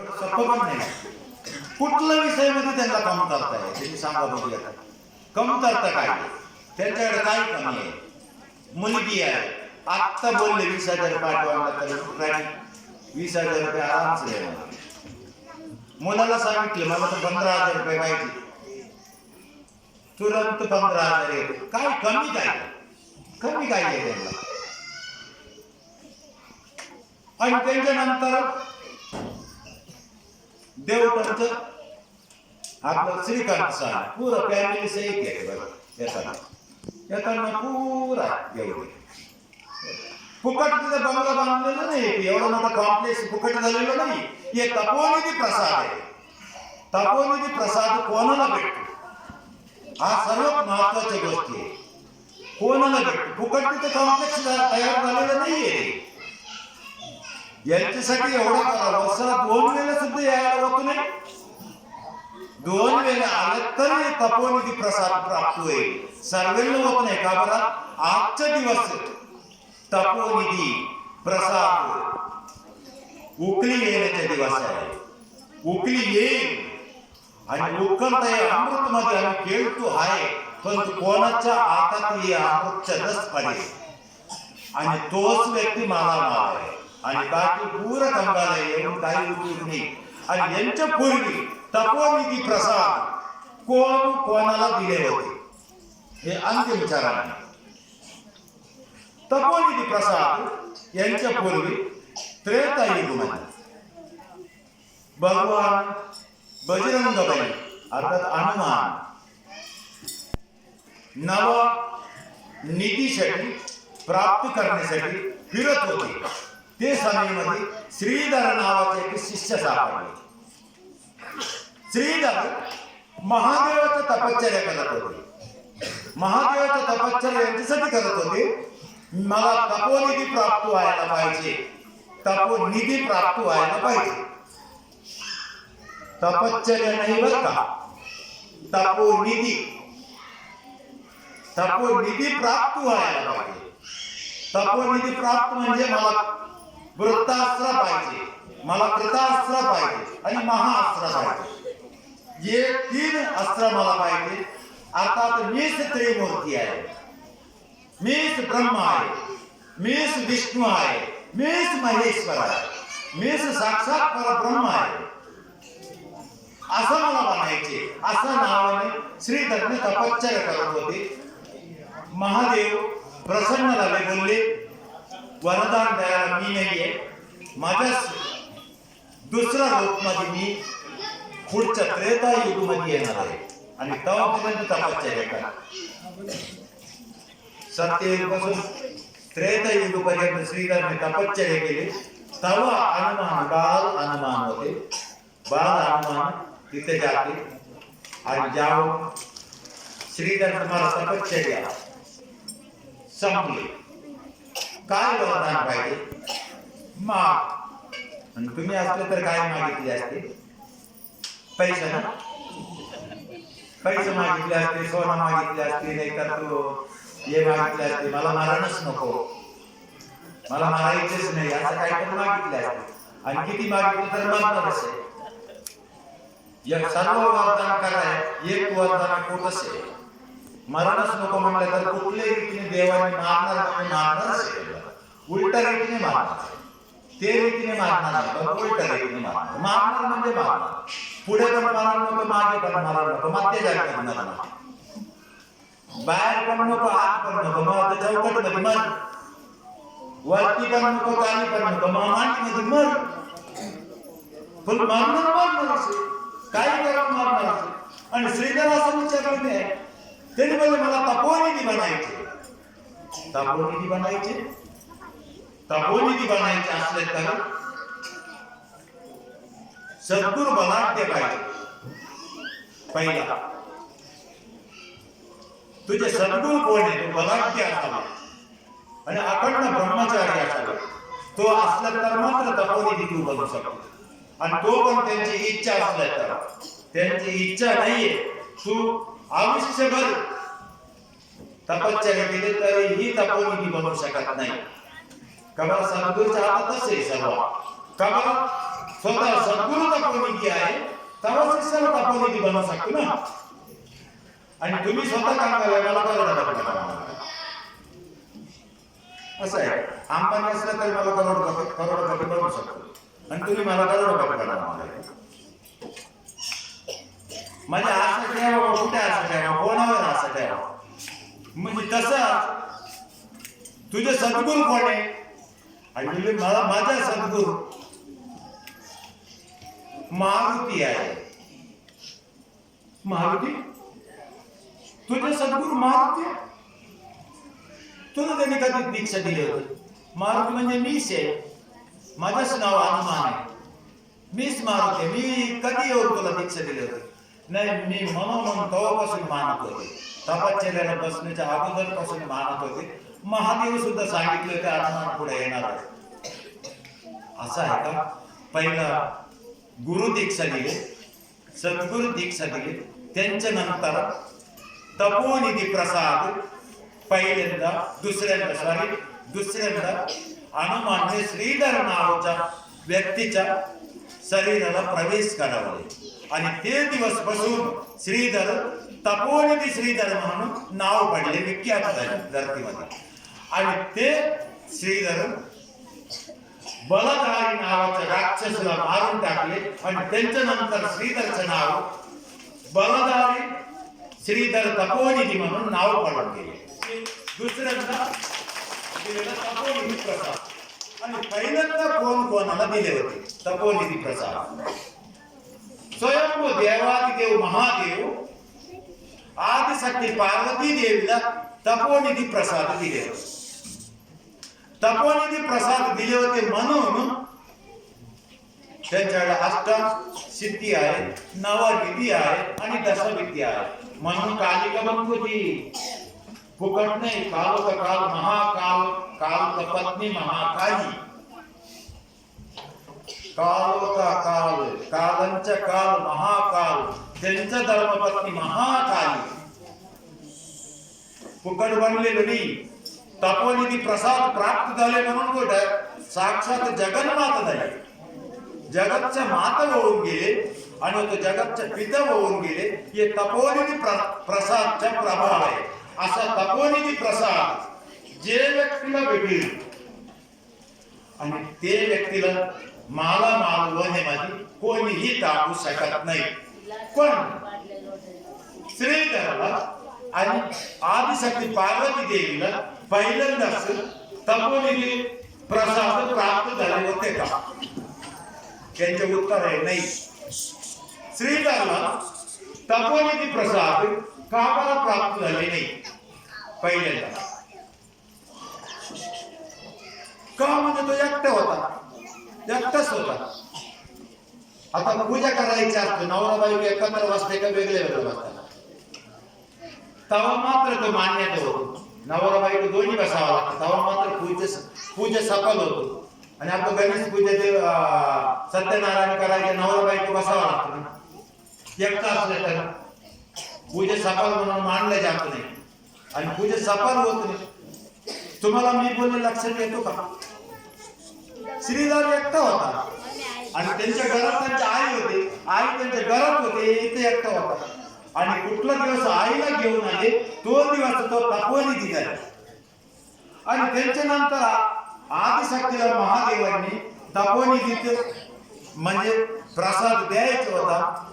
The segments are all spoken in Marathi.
सोपं नाही. कुठल्या विषयामध्ये त्यांना कमतरता आहे त्यांनी सांगा बघूया. कमतरता काय? त्यांच्याकडे काय कमी आहे? मुलगी आहे. आत्ता बोलले वीस हजार पाठवायला तर वीस हजार रुपये आरामच आहे मुलाला सांगितलं मला तर पंधरा हजार रुपये पाहिजे. तुरंत पंधरा हजार येतो काय कमी काय? कमी काय आहे त्यांना? आणि त्यांच्यानंतर देवटंच आपलं श्रीकांत सहा पुरं फॅमिली सहित आहे बघा येताना. येताना पुरा एवढे फुकट तिथे बंगला बांधलेला नाही एवढा मोठा कॉम्प्लेक्स फुकट झालेलं नाही. हे तपोनिधी प्रसाद आहे. तपोनिधी प्रसाद कोणाला भेटतो? हा सर्वात महत्वाची गोष्टी आहे. कोणाला भेटतो? फुकट तिथे कॉम्प्लेक्स तयार यांच्यासाठी एवढं करा. वर्षाला दोन वेळेला सुद्धा यायला होत नाही दोन वेळेला आलं तरी तपोनिधी प्रसाद प्राप्त होईल. सर्वेला होत नाही का बरं? आजचा दिवस तपोनिधी प्रसाद. उकली येण्याचा दिवस आहे. उकली येईल. आणि उकलता हे अमृत मध्ये आम्ही खेळतो आहे. पण कोणाच्या हातात हे अमृत रस पडेल. आणि तोच व्यक्ती मला माव आहे आणि बाकी पूर कंगाल येऊन काही उपयोग नाही आणि यांच्या पूर्वी तपोनिधी प्रसाद कोण कोणाला दिले होते? हे अंतिम चरण आहे. तपोनिधी प्रसाद यांच्या पूर्वी त्रेतायुगमध्ये भगवान बजरंग बली अर्थात हनुमान. नव निधीसाठी प्राप्त करण्यासाठी फिरत होते. ते सभेमध्ये श्रीधर नावाचे एक शिष्य सापडले. श्रीधर महादेवाचं तपश्चर्या करत होते. महादेवाचं तपश्चर्या यांच्यासाठी करत होते. मला तपोनिधी प्राप्त व्हायला पाहिजे. तपोनिधी प्राप्त व्हायला पाहिजे. तपश्चर्या नाही बघ का? तपोनिधी तपोनिधी प्राप्त व्हायला पाहिजे. तपोनिधी प्राप्त म्हणजे मला वृत्तास्त्र पाहिजे. मला कृतास्त्र पाहिजे आणि महाअस्त्र पाहिजे. हे तीन अस्त्र मला पाहिजे. अर्थात मीच त्रिमूर्ती आहे. मीच ब्रह्म आहे. मीच विष्णू आहे. मीच महेश्वर आहे. मीच साक्षात परब्रह्म आहे. असं मला म्हणायचे. असं नावाने श्रीधरने तपश्चर्य करत होते. महादेव प्रसन्न झाले बोलले वरदान द्यायला मी नाहीये. माझ्या दुसऱ्या रूपमध्ये मी पुढच्या त्रेता युगमध्ये येणार आहे. आणि तेव्हापर्यंत तपश्चर्या करा सत्ययुगापासून त्रेता युगपर्यंत श्रीधरने तपश्चर्या केली. तेव्हा हनुमान बाल हनुमान होते. बाल हनुमान तिथे जाते. आणि जाऊन श्रीधर तुम्हाला तपश्चर्या संपली. काय वरदान पाहिजे? माग आणि तुम्ही असले तर काय मागितले असते? पैसे ना? पैसे मागितले असते सोनं मागितले असते नाही तर तू हे मागितले असते. मला मारणच नको. मला मारायचेच नाही. असं काय मागितले असते. आणि किती मागितलं तर मरणारच आहे एक सर्व वरदान कराय एक वरदान कुठंच आहे मरणच नको म्हणलं तर कुठल्याही रीतीने देवाने मारणार म्हणजे मारणारच उलट रीतीने मारणार ते रीतीने मारणार नाही पण उलट्या रीतीने मारणार. मारणार म्हणजे मारणार. पुढे पण मारणार नको मागे पण मारणार नको मध्य जागी मारणार नको. बाहेर पण नको आत पण नको मग आता चौकटमध्ये मर. वरती पण नको खाली पण नको मग मांडीमध्ये मर. पण मारणार मारणार काही करा मारणार आणि श्रीधर असं विचारलं नाही म्हणजे मला तपोनिधी बनायचे. तपोनिधी बनायचे? तपोनिधी बनायचे असले तर सद्गुरु बलाढ्य पाहिजे. पहिला. तुझे सद्गुरु कोण आहे? तो बलाढ्य असावा आणि अखंड ब्रह्मचारी असावा तो असला तर मात्र तपोनिधी तू बनू शकतो. आणि तो पण त्यांची इच्छा असल्या तर. त्यांची इच्छा नाहीये. तू आयुष्यभर तपश्चर्या केली तरीही तपोनिधी बनू शकत नाही. कबा सद्गुरूच्या हातातच आहे सर्व. कबा स्वतः सद्गुरु तपोनिधी आहे तेव्हा सर्व तपोनिधी बनू शकतो ना. आणि तुम्ही स्वतः काम करायला मला करोड असं आहे. आंबा नसलं तरी मला करोड करोड करोडपती बनवू शकतो. आणि तुम्ही मला करोड करोडपती करा म्हणजे असं ठेवा कुठे असं ठेवा? कोणावर असं ठेवा? म्हणजे तसं तुझे सद्गुरू कोण आहे? आणि म्हणजे मला माझा सद्गुरू मारुती आहे. मारुती? तुझे सद्गुरू मारुती आहे. तुला त्यांनी कधी दीक्षा दिली होती? मारुती म्हणजे मीच आहे. माझंच नाव हनुमान आहे. मीच मारुती आहे. मी कधी येऊन तुला दीक्षा दिली होती? नाही मी म्हणून तेव्हापासून मानत होते. तपश्चर्याला बसण्याच्या अगोदरपासून मानत होते. महादेव सुद्धा सांगितले होते हनुमान पुढे येणार आहे. असं आहे का? पहिला गुरु दीक्षा दिली सद्गुरु दीक्षा दिली. त्यांच्या नंतर तपोनिधी प्रसाद पहिल्यांदा दुसऱ्यांदा सॉरी दुसऱ्यांदा हनुमानने श्रीधर नावाच्या व्यक्तीच्या शरीराला प्रवेश करावले आणि ते दिवसपासून श्रीधर तपोनिधी श्रीधर म्हणून नाव पडले विख्यात झाले धरतीमध्ये आणि ते श्रीधर बलधारी नावाच्या राक्षसाला मारून टाकले आणि त्यांच्या नंतर श्रीधरचं नाव बलधारी श्रीधर तपोनिधी म्हणून नाव पडून गेले दुसऱ्यांदा दिलेला तपोनिधी प्रसाद आणि पहिल्यांदा कोण कोणाला दिले होते? तपोनिधी प्रसाद. स्वयंभू देवादिदेव महादेव आदिशक्ती पार्वती देवीला तपोनिधी प्रसाद दिले होते. तपोनिधी प्रसाद दिले होते म्हणून त्यांच्याकडे अष्टम सिद्धी आहे नवविधी आहे आणि दशविधी आहे. म्हणून कालिका बंधुजी फुकट नाही काल काल महाकाल काल तपत्नी पत्नी महाकाली. काल काल कालांचा काल महाकाल त्यांचा धर्मपत्नी महाकाली. फुकट बनले नाही तपोनिधी प्रसाद प्राप्त झाले म्हणून तो साक्षात जगन्माता झाले. जगतच्या मात होऊन गेले आणि तो जगतच्या पिता होऊन गेले. हे तपोनिधी प्र- प्रसादचा प्रभाव. आहे असा तपोनिधी प्रसाद जे व्यक्तीला भेटेल. आणि ते व्यक्तीला माला मागवून हे माझी कोणीही टाकू शकत नाही. पण श्रीधरला आणि आदिशक्ती पार्वती देवीला पहिल्यांदाच तपोनिधी प्रसाद प्राप्त झाले होते का? त्यांचे उत्तर आहे नाही. श्रीधरला तपोनिधी प्रसाद का बरं प्राप्त झाले नाही. पहिल्यांदा. का म्हणजे तो एकटा होता. एकटाच होता. आता पूजा करायची असते. नवरा बायको एकत्र बसते का वेगळे वेगळे बसतात तवा मात्र तो मान्यता होतो. नवरा बायको दोन्ही बसावा लागतं. तवा मात्र पूजे पूजा सफल होतो. आणि आपलं गणेश पूजेचे सत्यनारायण करायचे नवरा बायको बसावा लागतो. ना एकटा असलं तर पूजे सफल म्हणून मानलं जात नाही. आणि पूजे सफल होत नाही. तुम्हाला मी बोलणे लक्षात येतो का? श्रीधर व्यक्त होता. आणि त्यांच्या घरात त्यांची आई होते. आई त्यांच्या घरात होते इथे व्यक्त होता. आणि कुठला दिवस आईला घेऊन आले तो दिवस तो तपवली दिला आणि त्यांच्या नंतर आदिशक्तीला महादेवांनी तपोनिधीत म्हणजे प्रसाद द्यायचा होता.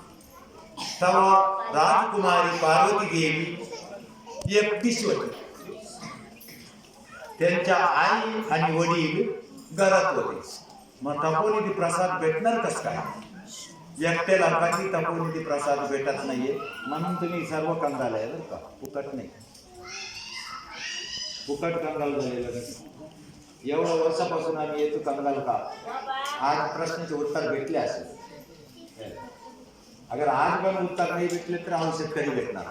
तेव्हा राजकुमारी पार्वती देवी एकटीच होती त्यांच्या आई आणि वडील घरात होते. मग तपोनिधी प्रसाद भेटणार कस काय? एकट्याला कधी तपोनिधी प्रसाद भेटत नाहीये? म्हणून तुम्ही सर्व कंगाल आहे बरं का. फुकट नाही. फुकट कंगाल झालेलं कसं एवढ्या वर्षापासून आम्ही येतो कंगाल का आज प्रश्नाचे उत्तर भेटले असेल. अगर आज पण उत्तर नाही भेटले तर औषध कधी भेटणार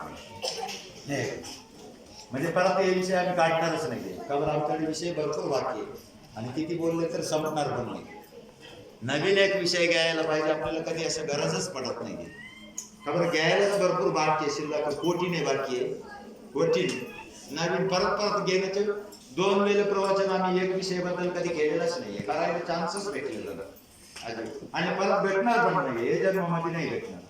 नाही. म्हणजे परत हे विषय आम्ही काढणारच नाही कारण आमच्याकडे विषय भरपूर बाकी आहे आणि किती बोलले तर संपणार पण नाही। नवीन एक विषय घ्यायला पाहिजे आपल्याला कधी असं गरजच पडत नाही खबर घ्यायला तर भरपूर बाकी आहे शिल्लक कोटीने बाकी आहे कोटीने नवीन परत परत घेण्याचे दोन वेळे प्रवचन आम्ही एक विषयाबद्दल कधी केलेलंच नाही करायला चान्सच भेटलेला. आणि परत भेटणार पण नाही हे। जन्मामध्ये नाही भेटणार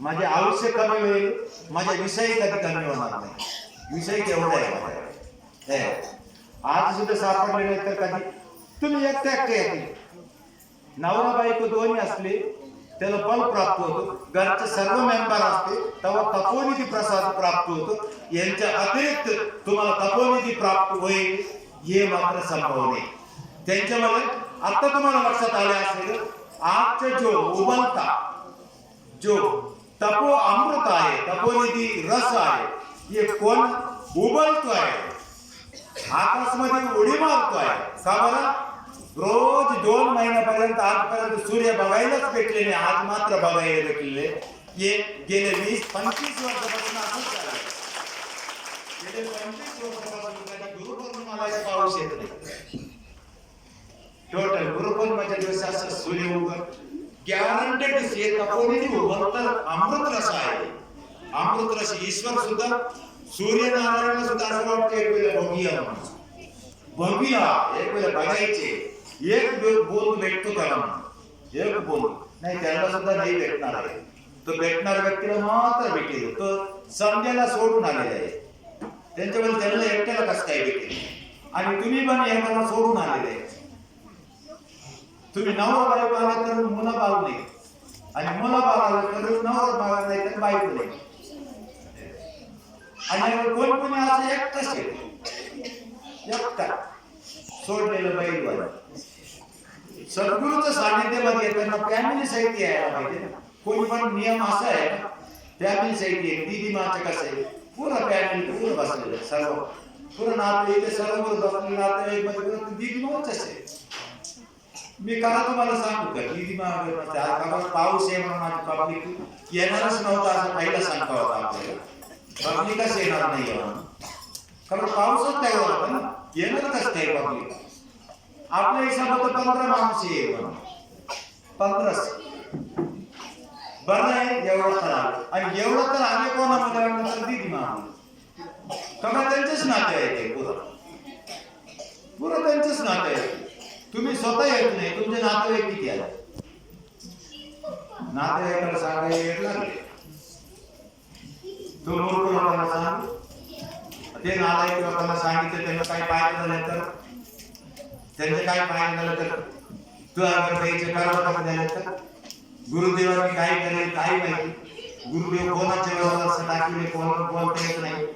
माझे आयुष्य कमी होईल माझे विषय कधी कमी होणार नाही. विषय केवढा आहे? आज सुद्धा सापडले नाही तर कधी? तुम्ही एकटे एकटे येते नवरा बायको दोन्ही असले त्याला बल प्राप्त होतो. घरचे सर्व मेंबर असते तेव्हा तपोनिधी प्रसाद प्राप्त होतो. यांच्या अतिरिक्त तुम्हाला तपोनिधी प्राप्त होईल हे मात्र संभव नाही. त्यांच्यामध्ये आता तुम्हाला लक्षात आले असेल आजचा जो उबलता जो तपो अमृत आहे तपोनिधी रस आहे हे कोण? उबलतो आहे आकाशमध्ये उडी मारतोय. का बरं? रोज दोन महिन्यापर्यंत आजपर्यंत सूर्य बघायलाच भेटले आज मात्र बघायला भेटलेले हे गेले वीस, पंचवीस वर्षापासून टोटल गुरुपौर्णिमाच्या दिवशी असं सूर्य उगत गॅरंटेड तपोनिधी उगत तर अमृत रस आहे अमृत रस ईश्वर सुद्धा सूर्यनारायण सुद्धा असं वाटतं एक वेळेला बघूया म्हणून बघूया एक वेळेला बघायचे एक बो- बोल भेटतो त्याला म्हणून एक बोल नाही त्याला सुद्धा नाही भेटणार आहे तो भेटणार व्यक्तीला मात्र भेटेल तो संध्याला सोडून आलेला आहे त्यांच्यावर त्यांना एकट्याला कसं काय भेटेल आणि तुम्ही पण एखादा सोडून आलेले आहे तुम्ही नवरा बायको आला तर मुलं बाळू नाही. आणि मुलं बाळाला आलं तर नवरा बाळ नाही तर बायको नाही. आणि कोण कोणी असं एकटाच आहे. एकटा. सोडलेलं बैल सद्गुरूचं सानिध्यामध्ये येताना फॅमिली साहित्य यायला पाहिजे ना. कोणी पण नियम असा आहे फॅमिली साहित्य आहे. दीदी माचं कसं आहे? पूर्ण फॅमिली पूर्ण बसलेलं सर्व. पूर्ण नाते इथे सर्व बसलेलं नाते दिदी दीदी आहे. मी का तुम्हाला सांगू का? दीदी कामात पाऊस आहे म्हणून माझी पब्लिक येणारच नव्हता असं पहिला सांगता होता आपल्याला. पब्लिकच येणार नाही कारण पाऊसच तेवढा होता ना येणार कसं काय पब्लिक आपल्या हिशोबात पंधरा माणूस येईल पंधराच. बरं आहे एवढं तर आलं. आणि एवढं तर आले कोणामध्ये नंतर दिदी माणूस कमा त्यांचेच नाते आहे ते पुरं. पुरं त्यांचेच नाते आहे तुम्ही स्वतः येत नाही तुमचे नातेवाईक किती आले नातेवाईकाला सांगायला येत लागले तो मूर्ख लोकांना सांग. ते नालायक लोकांना सांगितलं त्यांना काही पाहायला झालं तर? त्यांचं काय पाहायला झालं तर? तू अगर द्यायचं करावं झालं तर? गुरुदेवाने काय केलं काय माहिती? गुरुदेव कोणाच्या व्यवहार टाकले कोण कोण येत नाही.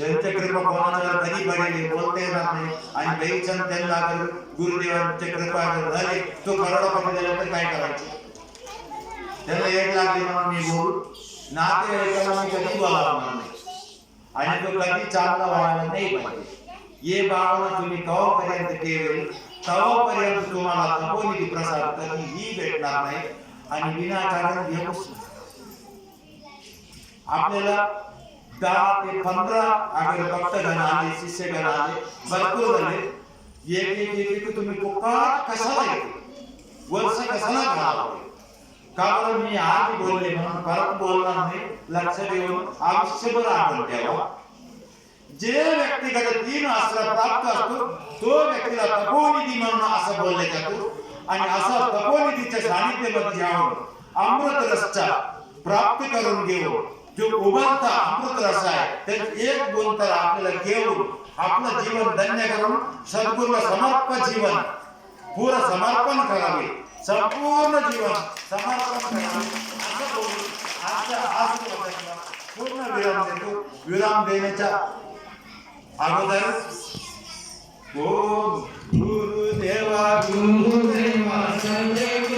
त्यांच्या कृपा कोणाला कधी पडेल हे बोलता येणार नाही आणि बैचन त्यांना अगर गुरुदेवांच्या कृपा झाले झाली. तो करोडपती झाला तर काय करायचं? त्यांना एक लागली म्हणून मी बोलू. नातेवाईकाला मी कधी बोलावणार नाही. आणि तो कधी चांगला व्हायला नाही पाहिजे. ये भावना तुम्ही कवापर्यंत ठेवेल तवापर्यंत तुम्हाला तपोनिधी प्रसाद कधीही भेटणार नाही. आणि विनाकारण घेऊ आपल्याला दहा ते पंधरा अगर भक्तगण आले शिष्यगण आले भरपूर झाले एक एक एक एक तुम्ही फुकट कशाला येते? वर्ष कशाला घालावे? का बरं मी आज बोलले म्हणून परत बोलणार नाही? लक्ष देऊन आयुष्यभर आपण ठेवा जे व्यक्तीकडे तीन अस्त्र प्राप्त असतो तो व्यक्तीला तपोनिधी म्हणून असं बोलले जातो. आणि असं तपोनिधीच्या सानिध्यामध्ये जाऊन अमृत रसचा प्राप्त करून घेऊ जो उबलता अमृत रस आहे त्यात एक गुण तर आपल्याला घेऊन आपलं जीवन धन्य करून सद्गुरूला समर्पण जीवन पूर्ण समर्पण करावे. संपूर्ण जीवन समर्पण करावे. पूर्ण विराम देतो. विराम देण्याच्या अगोदर ओम गुरुदेवा गुरुदेवा संदेवा.